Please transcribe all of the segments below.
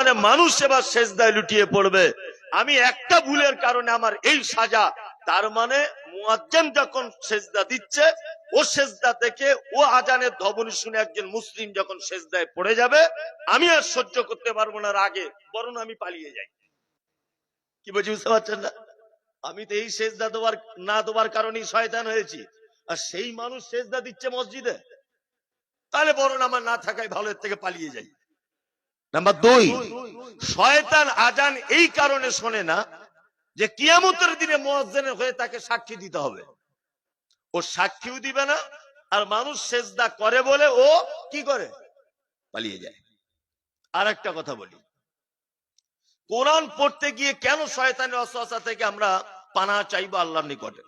মানে মানুষ এবার শেষদায় লুটিয়ে পড়বে। আমি একটা ভুলের কারণে আমার এই সাজা। তার মানে যখন সেজদা দিচ্ছে, ও সেজদা থেকে ও আজানের ধবনি শুনে একজন মুসলিম যখন সেজদায় পড়ে যাবে, আমি আর সহ্য করতে পারব না আগে বরং আমি পালিয়ে যাই। কি বলছি, বুঝতে পারছেন না? আমি তো এই সেজদা দেওয়ার, না দেওয়ার কারণেই শয়তান হয়েছি। আর সেই মানুষ সেজদা দিচ্ছে মসজিদে। তাহলে বরং আমার না থাকাই ভালো, এর থেকে পালিয়ে যাই। নাম্বার দুই, শয়তান আজান এই কারণে শোনে না যে কিয়ামতের দিনে মোয়াজ্জেনের হয়ে তাকে সাক্ষী দিতে হবে। ও সাক্ষীও দিবে না, আর মানুষ সেজদা করে বলে ও কি করে? পালিয়ে যায়। আর একটা কথা বলি। কোরআন পড়তে গিয়ে কেন শয়তানের অসহসা থেকে আমরা পানা চাইব আল্লাহর নিকটে?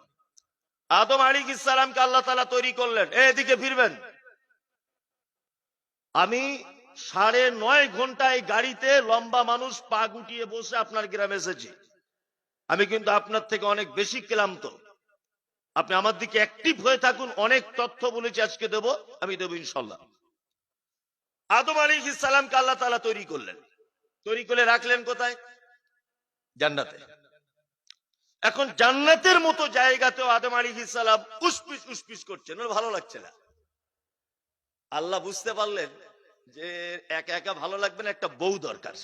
আদম আলী ইসালামকে আল্লাহ তালা তৈরি করলেন। এদিকে ফিরবেন। আমি সাড়ে নয় ঘন্টায় গাড়িতে লম্বা মানুষ পা গুটিয়ে বসে আপনার গ্রামে এসেছি। আমি কিন্তু আপনার থেকে অনেক বেশি ক্লান্ত। আপনি আমার দিকে অ্যাক্টিভ হয়ে থাকুন, অনেক তথ্য বলেছি, আজকে দেব, আমি দেবো ইনশাল্লাহ। আদম আলী ইসালামকে আল্লাহ তালা তৈরি করলেন। তৈরি করে রাখলেন কোথায়? জান্নাতে। এখন জান্নাতের মতো জায়গাতেও আদম আলী ইসালাম উসপিস উসপিস করছেন, ওর ভালো লাগছে না। আল্লাহ বুঝতে পারলেন যে একা একা ভালো লাগবে না, একটা বউ দরকার।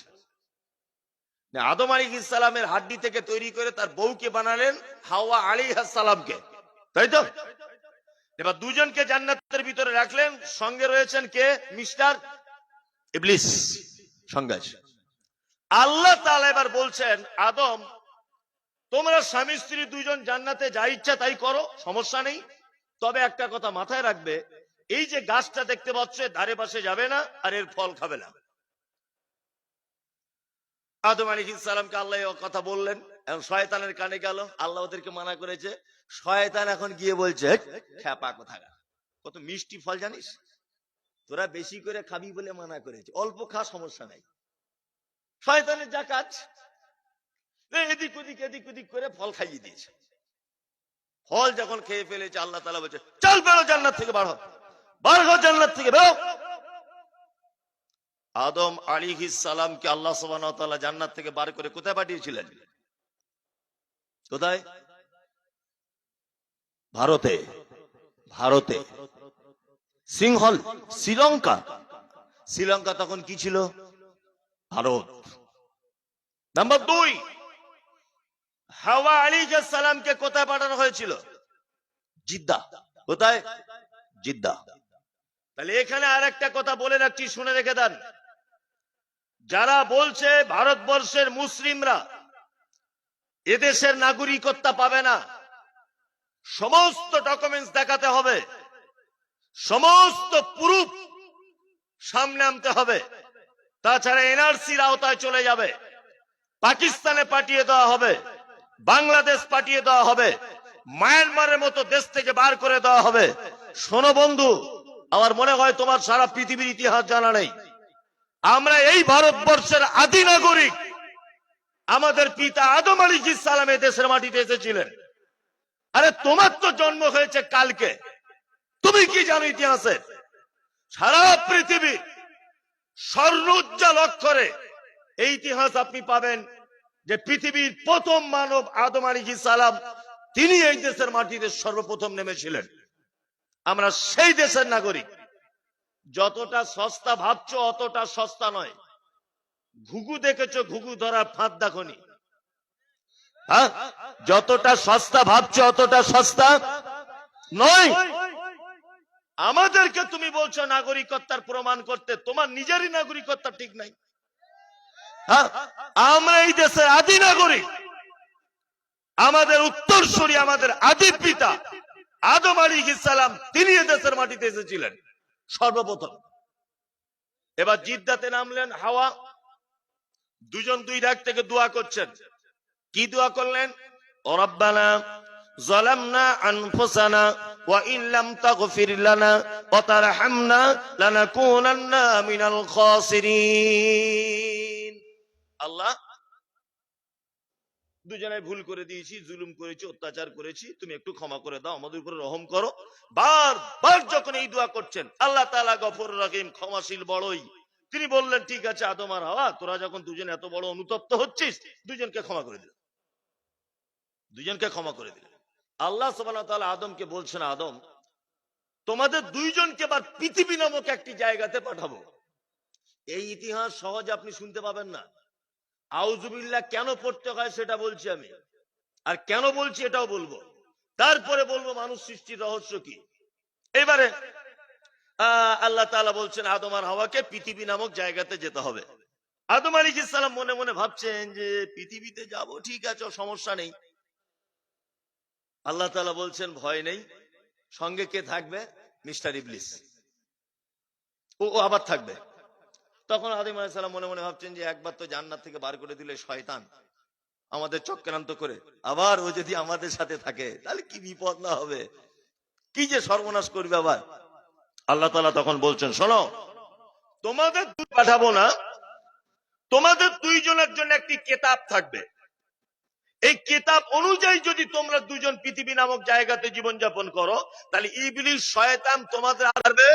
আদম আলী ইসালামের হাড্ডি থেকে তৈরি করে তার বউকে বানালেন হাওয়া আলী সালামকে। তাই তো? এবার দুজনকে জান্নাতের ভিতরে রাখলেন, সঙ্গে রয়েছেন কে? মিস্টার ইবলিস, সঙ্গে। আল্লাহ এবার বলছেন, আদম, তোমরা স্বামী স্ত্রী দুজন জান্নাতে যা ইচ্ছা তাই করো, সমস্যা নেই। তবে একটা কথা মাথায় রাখবে এই যে গাছটা দেখতে পাচ্ছ, ধারে পাশে যাবে না আর এর ফল খাবে না। আদম আলী ইসালামকে আল্লাহ কথা বললেন, এখন শয়তানের কানে গেল। আল্লাহ ওদেরকে মানা করেছে, শয়তান এখন গিয়ে বলছে খ্যাপা কোথাকার? কত মিষ্টি ফল জানিস? তোরা বেশি করে খাবি বলে মানা করেছে, অল্প খা, সমস্যা নাই। শয়তানের যা কাজ এদিক ওদিক এদিক ওদিক করে ফল খাইয়ে দিয়েছে। ফল যখন খেয়ে ফেলেছে, আল্লাহ তালা বলছে, চল বেরো জান্নাত থেকে আদম আলী সালামকে আল্লাহ জান্নাত থেকে বার করে কোথায় পাঠিয়েছিলেন? কোথায়? ভারতে। ভারতে। সিংহল, শ্রীলঙ্কা। শ্রীলঙ্কা তখন কি ছিল? ভারত। নাম্বার দুই, হাওয়া আলী সালামকে কোথায় পাঠানো হয়েছিল? জিদ্দা। কোথায়? জিদ্দা। তাহলে এখানে আর একটা কথা বলে রাখছি, শুনে রেখে দেন। যারা বলছে ভারতবর্ষের মুসলিমরা এদেশের নাগরিকত্ব পাবে না, সমস্ত ডকুমেন্টস দেখাতে হবে, সমস্ত প্রুফ সামনে আনতে হবে। তাছাড়া এনআরসির আওতায় চলে যাবে, পাকিস্তানে পাঠিয়ে দেওয়া হবে, বাংলাদেশ পাঠিয়ে দেওয়া হবে, মায়ানমারের মতো দেশ থেকে বার করে দেওয়া হবে। শোনো বন্ধু আমার মনে হয় তোমার সারা পৃথিবীর ইতিহাস জানা নেই। আমরা এই ভারতবর্ষের আদি নাগরিক আমাদের পিতা আদম আলী সালাম দেশের মাটিতে এসেছিলেন। আরে, তোমার তো জন্ম হয়েছে কালকে। তুমি কি জানো ইতিহাসের সারা পৃথিবী স্বর্ণোজ্জ্বল অক্ষরে এই ইতিহাস আপনি পাবেন যে পৃথিবীর প্রথম মানব আদম আলী সালাম, তিনি এই দেশের মাটিতে সর্বপ্রথম নেমেছিলেন। আমরা সেই দেশের নাগরিক। যতটা সস্তা ভাবছ, অতটা সস্তা নয়। ঘুঘু দেখেছ, ঘুঘু ধরার ফাঁদ দেখনি। হ্যাঁ? যতটা সস্তা ভাবছ, অতটা সস্তা নয়। আমাদেরকে তুমি বলছো নাগরিকত্বার প্রমাণ করতে, তোমার নিজেরই নাগরিকত্ব ঠিক নাই। হ্যাঁ? আমরা এই দেশের আদি নাগরিক। আমাদের উত্তরসূরি, আমাদের আদি পিতা আদম আলী ইসালাম তিনি এ দেশের মাটিতে এসেছিলেন সর্বপ্রথম এবার জিদ্দাতে নামলেন হাওয়া দুজন দুই ডাক থেকে দোয়া করছেন কি দোয়া করলেন রব্বানা ظلمنا أنفسنا وإن لم تغفر لنا وترحمنا لنكونن من الخاسرين আল্লাহ দুজনে ভুল করে দিয়েছি, জুলুম করেছি, অত্যাচার করেছি, তুমি একটু ক্ষমা করে দাও, আমাদের উপরে রহম করো। বার বার যখন এই দোয়া করছেন, আল্লাহ তাআলা গফর রহিম ক্ষমাশীল বড়ই। তিনি বললেন, ঠিক আছে, আদম আর হাওয়া, তোরা যখন দুজন এত বড় অনুতপ্ত হচ্ছিস, দুজনকে ক্ষমা করে দিল দুজনকে ক্ষমা করে দিল আল্লাহ ওয়া আদমকে বলছেন, আদম, তোমাদের দুইজনকে এবার পৃথিবী নামক একটি জায়গাতে পাঠাবো। এই ইতিহাস সহজে আপনি শুনতে পাবেন না। আউজুবিল্লাহ কেন পড়তে হয় সেটা বলছি আমি। আর কেন বলছি এটাও বলব। তারপরে বলব মানুষ সৃষ্টির রহস্য কি? এবারে আল্লাহ বলছেন আদম আর হাওয়াকে পৃথিবী নামক জায়গাতে যেতে হবে। আদম আলী ইসলাম মনে মনে ভাবছেন যে, পৃথিবীতে যাব, ঠিক আছে সমস্যা নেই। আল্লাহ তালা বলছেন, ভয় নেই। সঙ্গে কে থাকবে? মিস্টার ইবলিস। ও আবার থাকবে। তখন আদিম আলাইসাল্লাম মনে মনে ভাবছেন যে একবার তো জান্নাত থেকে বার করে দিলে শয়তান আমাদের চক্রান্ত করে। আবার ও যদি আমাদের সাথে থাকে, তাহলে কি বিপদ না হবে? কি যে সর্বনাশ করবে আবার? আল্লাহ তালা তখন বলছেন, শোনো, তোমাদের পাঠাবো না, তোমাদের দুইজনের জন্য একটি কেতাব থাকবে। এই কেতাব অনুযায়ী যদি তোমরা দুজন পৃথিবী নামক জায়গাতে জীবনযাপন করো, তাহলে ইবলিশ শয়তান তোমাদের আধারবে